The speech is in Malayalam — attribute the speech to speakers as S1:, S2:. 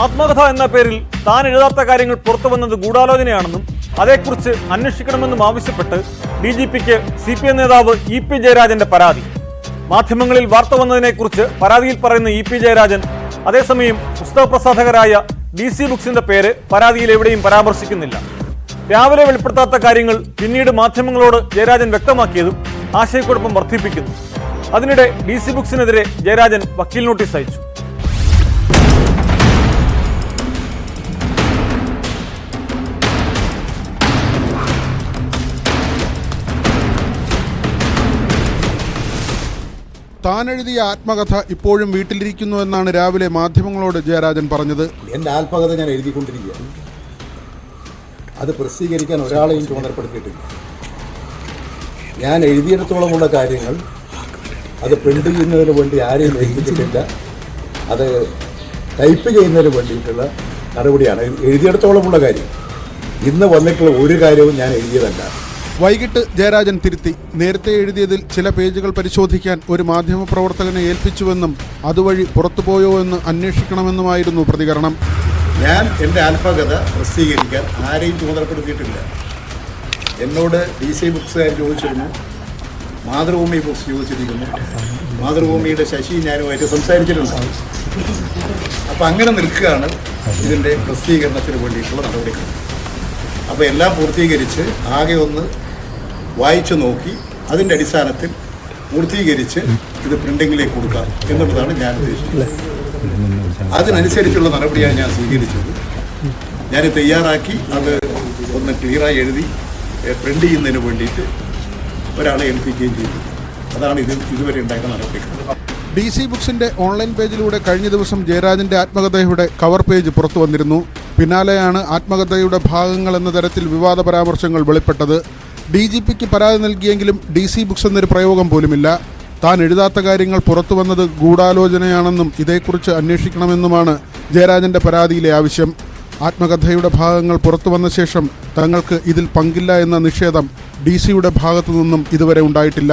S1: ആത്മകഥ എന്ന പേരിൽ താൻ എഴുതാത്ത കാര്യങ്ങൾ പുറത്തു വന്നത് ഗൂഢാലോചനയാണെന്നും അതേക്കുറിച്ച് അന്വേഷിക്കണമെന്നും ആവശ്യപ്പെട്ട് ഡി ജി പിക്ക് സി പി എം നേതാവ് ഇ പി ജയരാജന്റെ പരാതി. മാധ്യമങ്ങളിൽ വാർത്ത വന്നതിനെക്കുറിച്ച് പരാതിയിൽ പറയുന്ന ഇ പി ജയരാജൻ അതേസമയം പുസ്തക പ്രസാധകരായ ഡി സി ബുക്സിന്റെ പേര് പരാതിയിൽ എവിടെയും പരാമർശിക്കുന്നില്ല. രാവിലെ വെളിപ്പെടുത്താത്ത കാര്യങ്ങൾ പിന്നീട് മാധ്യമങ്ങളോട് ജയരാജൻ വ്യക്തമാക്കിയതും ആശയക്കുഴപ്പം വർദ്ധിപ്പിക്കുന്നു. അതിനിടെ ഡി സി ബുക്സിനെതിരെ ജയരാജൻ വക്കീൽ നോട്ടീസ് അയച്ചു.
S2: താൻ എഴുതിയ ആത്മകഥ ഇപ്പോഴും വീട്ടിലിരിക്കുന്നു എന്നാണ് രാവിലെ മാധ്യമങ്ങളോട് ജയരാജൻ പറഞ്ഞത്.
S3: എന്റെ ആത്മകഥ ഞാൻ എഴുതിക്കൊണ്ടിരിക്കുകയാണ്. അത് പ്രസിദ്ധീകരിക്കാൻ ഒരാളെയും ചുമതലപ്പെടുത്തിയിട്ടില്ല. ഞാൻ എഴുതിയിടത്തോളമുള്ള കാര്യങ്ങൾ അത് പ്രിന്റ് ചെയ്യുന്നതിന് വേണ്ടി ആരെയും ഏൽപ്പിച്ചിട്ടില്ല അത് ടൈപ്പ് ചെയ്യുന്നതിന് വേണ്ടിയിട്ടുള്ള നടപടിയാണ്. എഴുതിയിടത്തോളമുള്ള കാര്യം. ഇന്ന് വന്നിട്ടുള്ള ഒരു കാര്യവും ഞാൻ എഴുതിയതല്ല.
S2: വൈകിട്ട് ജയരാജൻ തിരുത്തി. നേരത്തെ എഴുതിയതിൽ ചില പേജുകൾ പരിശോധിക്കാൻ ഒരു മാധ്യമപ്രവർത്തകനെ ഏൽപ്പിച്ചുവെന്നും അതുവഴി പുറത്തുപോയോ എന്ന് അന്വേഷിക്കണമെന്നുമായിരുന്നു പ്രതികരണം.
S3: ഞാൻ എന്റെ ആത്മകഥ പ്രസിദ്ധീകരിക്കാൻ ആരെയും ചുമതലപ്പെടുത്തിയിട്ടില്ല. എന്നോട് ഡി സി ബുക്സുകാർ ചോദിച്ചിരുന്നു. മാതൃഭൂമി ബുക്സ് ചോദിച്ചിരിക്കുന്നു. മാതൃഭൂമിയുടെ ശശി ഞാനുമായിട്ട് സംസാരിച്ചിട്ടുണ്ട്. അപ്പം അങ്ങനെ നിൽക്കുകയാണ് ഇതിന്റെ പ്രസിദ്ധീകരണത്തിന് വേണ്ടിയിട്ടുള്ള നടപടികൾ. അപ്പോൾ എല്ലാം പൂർത്തീകരിച്ച് ആകെ ഒന്ന് വായിച്ചു നോക്കി അതിന്റെ അടിസ്ഥാനത്തിൽ പൂർത്തീകരിച്ച് ഇത് പ്രിന്റിങ്ങിലേക്ക് കൊടുക്കാം എന്നുള്ളതാണ് ഞാൻ ഉദ്ദേശിച്ചത്. അതിനനുസരിച്ചുള്ള നടപടിയാണ് ഞാൻ സ്വീകരിച്ചത്. ഞാൻ തയ്യാറാക്കി അത് ഒന്ന് ക്ലിയറായി എഴുതി പ്രിന്റ് ചെയ്യുന്നതിന് വേണ്ടിയിട്ട് ഒരാളെ ഏൽപ്പിക്കുകയും ചെയ്തു. അതാണ് ഇത് ഇതുവരെ ഉണ്ടാക്കുന്ന നടപടികൾ.
S2: ഡി സി ബുക്സിന്റെ ഓൺലൈൻ പേജിലൂടെ കഴിഞ്ഞ ദിവസം ജയരാജന്റെ ആത്മകഥയുടെ കവർ പേജ് പുറത്തു വന്നിരുന്നു. പിന്നാലെയാണ് ആത്മകഥയുടെ ഭാഗങ്ങൾ എന്ന തരത്തിൽ വിവാദ പരാമർശങ്ങൾ വെളിപ്പെട്ടത്. ഡി ജി പിക്ക് പരാതി നൽകിയെങ്കിലും ഡി സി ബുക്സ് എന്നൊരു പ്രയോഗം പോലുമില്ല. താൻ എഴുതാത്ത കാര്യങ്ങൾ പുറത്തു വന്നത് ഗൂഢാലോചനയാണെന്നും ഇതേക്കുറിച്ച് അന്വേഷിക്കണമെന്നുമാണ് ജയരാജന്റെ പരാതിയിലെ ആവശ്യം. ആത്മകഥയുടെ ഭാഗങ്ങൾ പുറത്തു വന്ന ശേഷം തങ്ങൾക്ക് ഇതിൽ പങ്കില്ല എന്ന നിഷേധം ഡി സിയുടെ ഭാഗത്തു നിന്നും ഇതുവരെ ഉണ്ടായിട്ടില്ല.